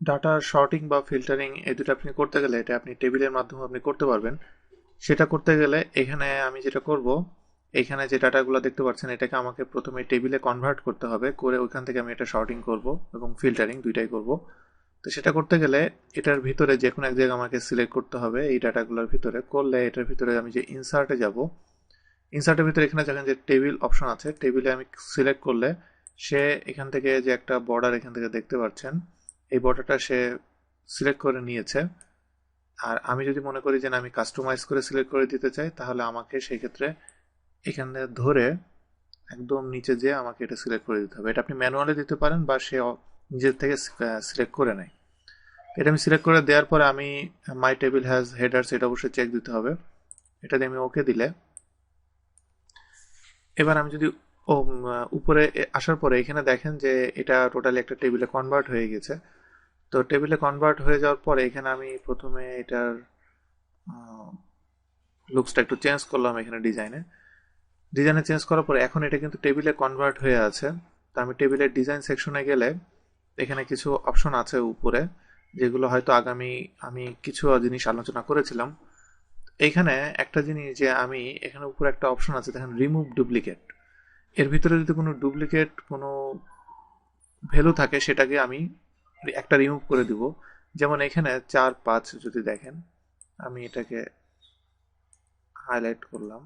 Data sorting বা filtering এই দুটো আপনি করতে গেলে, এটা আপনি টেবিলের মাধ্যমে আপনি করতে পারবেন। সেটা করতে গেলে এখানে আমি যেটা করব, এখানে যে ডাটাগুলো দেখতে পাচ্ছেন, এটাকে আমাকে প্রথমে টেবিলে কনভার্ট করতে হবে, করে ওইখান থেকে আমি এটা শর্টিং করব এবং ফিল্টারিং দুইটাই করব। তো সেটা করতে গেলে এটার ভিতরে যে কোনো এক জায়গায় আমাকে সিলেক্ট করতে হবে এই ডাটাগুলোর ভিতরে। করলে এটার ভিতরে আমি যে ইনসার্টে যাব ইনসার্টের ভিতরে এখানে দেখেন যে টেবিল অপশন আছে। টেবিলে আমি সিলেক্ট করলে সে এখান থেকে যে একটা বর্ডার এখান থেকে দেখতে পাচ্ছেন এই বর্ডারটা সে সিলেক্ট করে নিয়েছে। আর আমি যদি মনে করি যে আমি কাস্টমাইজ করে সিলেক্ট করে দিতে চাই, তাহলে আমাকে সেই ক্ষেত্রে এখানে ধরে একদম নিচে যে আমাকে এটা সিলেক্ট করে দিতে হবে। এটা আপনি ম্যানুয়ালি দিতে পারেন বা সে নিজের থেকে সিলেক্ট করে নেয়। এটা আমি সিলেক্ট করে দেওয়ার পরে আমি মাই টেবিল হ্যাজ হেডার্স এটা অবশ্যই চেক দিতে হবে। এটা দিয়ে আমি ওকে দিলে। এবার আমি যদি উপরে আসার পরে এখানে দেখেন যে এটা টোটালি একটা টেবিলে কনভার্ট হয়ে গেছে। তো টেবিলে কনভার্ট হয়ে যাওয়ার পরে এখানে আমি প্রথমে এটার লুকসটা একটু চেঞ্জ করলাম এখানে ডিজাইনে ডিজাইনে চেঞ্জ করার পরে এখন এটা কিন্তু টেবিলে কনভার্ট হয়ে আছে। তো আমি টেবিলের ডিজাইন সেকশনে গেলে এখানে কিছু অপশন আছে উপরে, যেগুলো হয়তো আগামী আমি কিছু জিনিস আলোচনা করেছিলাম। এইখানে একটা জিনিস যে আমি এখানে উপরে একটা অপশন আছে, দেখেন রিমুভ ডুপ্লিকেট এর ভিতরে যদি কোনো ডুপ্লিকেট কোনো ভ্যালু থাকে, সেটাকে আমি একটা রিমুভ করে দিব। যেমন এখানে চার, পাঁচ যদি দেখেন, আমি এটাকে হাইলাইট করলাম।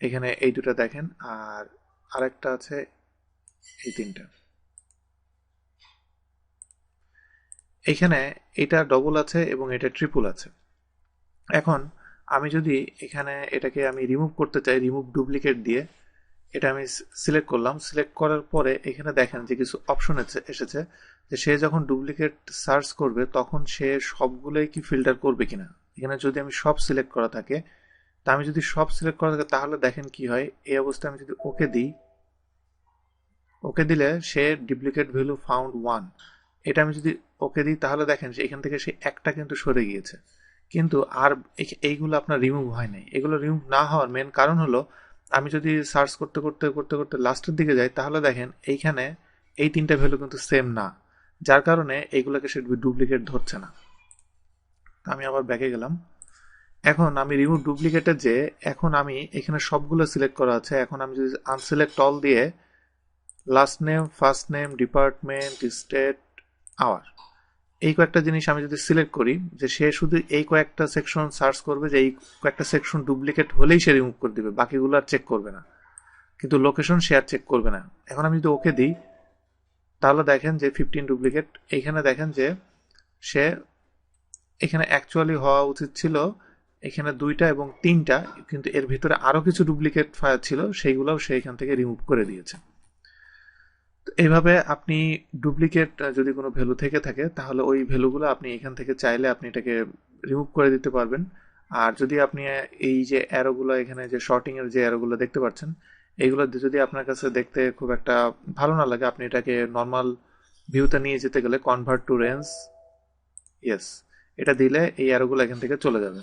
এখানে এই দুটো দেখেন, আর আরেকটা আছে এই তিনটা। এখানে এটা ডবল আছে এবং এটা ট্রিপল আছে। এখন আমি যদি এখানে এটাকে আমি রিমুভ করতে চাই রিমুভ ডুপ্লিকেট দিয়ে এটা আমি সিলেক্ট করলাম। সিলেক্ট করার পরে এখানে দেখেন যে কিছু অপশন এসেছে যে সে যখন ডুপ্লিকেট সার্চ করবে তখন সে সবগুলোই কি ফিল্টার করবে কিনা। এখানে যদি আমি সব সিলেক্ট করা থাকে, তা আমি যদি সব সিলেক্ট করা থাকে তাহলে দেখেন কি হয়, এই অবস্থায় আমি যদি ওকে দিই, ওকে দিলে সে ডুপ্লিকেট ভ্যালু ফাউন্ড ওয়ান এটা আমি যদি ওকে দিই তাহলে দেখেন এখান থেকে সে একটা কিন্তু সরে গিয়েছে। কিন্তু আর এইগুলো আপনার রিমুভ হয় নাই। এগুলো রিমুভ না হওয়ার মেন কারণ হলো আমি যদি সার্চ করতে করতে করতে করতে লাস্টের দিকে যাই, তাহলে দেখেন এইখানে এই তিনটা ভ্যালু কিন্তু সেম না। যার কারণে এইগুলোকে সে ডুপ্লিকেট ধরছে না। আমি আবার ব্যাকে গেলাম। এখন আমি রিমুভ ডুপ্লিকেটের যে, এখন আমি এখানে সবগুলো সিলেক্ট করা আছে। এখন আমি যদি আনসিলেক্ট অল দিয়ে last name first name department state hour এই কয়েকটা জিনিস আমি যদি সিলেক্ট করি, যে সে শুধু এই কয়েকটা সেকশন সার্চ করবে, যে এই কয়েকটা সেকশন ডুপ্লিকেট হলেই সে রিমুভ করে দিবে, বাকিগুলো আর চেক করবে না। কিন্তু লোকেশন সে আর চেক করবে না। এখন আমি যদি ওকে দিই, তাহলে দেখেন যে ফিফটিন ডুপ্লিকেট এইখানে দেখেন যে সে এখানে অ্যাকচুয়ালি হওয়া উচিত ছিল, এখানে দুইটা এবং তিনটা, কিন্তু এর ভিতরে আরও কিছু ডুপ্লিকেট ফায়ার ছিল, সেইগুলোও সে এখান থেকে রিমুভ করে দিয়েছে। এইভাবে আপনি ডুপ্লিকেট যদি কোনো ভ্যালু থেকে থাকে, তাহলে ওই ভ্যালুগুলো আপনি এখান থেকে চাইলে আপনি এটাকে রিমুভ করে দিতে পারবেন। আর যদি আপনি এই যে অ্যারোগুলো এখানে, যে শর্টিংয়ের যে অ্যারোগুলো দেখতে পাচ্ছেন এইগুলো যদি আপনার কাছে দেখতে খুব একটা ভালো না লাগে, আপনি এটাকে নর্মাল ভিউতে নিয়ে যেতে গেলে কনভার্ট টু রেঞ্জ ইয়েস এটা দিলে এই অ্যারোগুলো এখান থেকে চলে যাবে।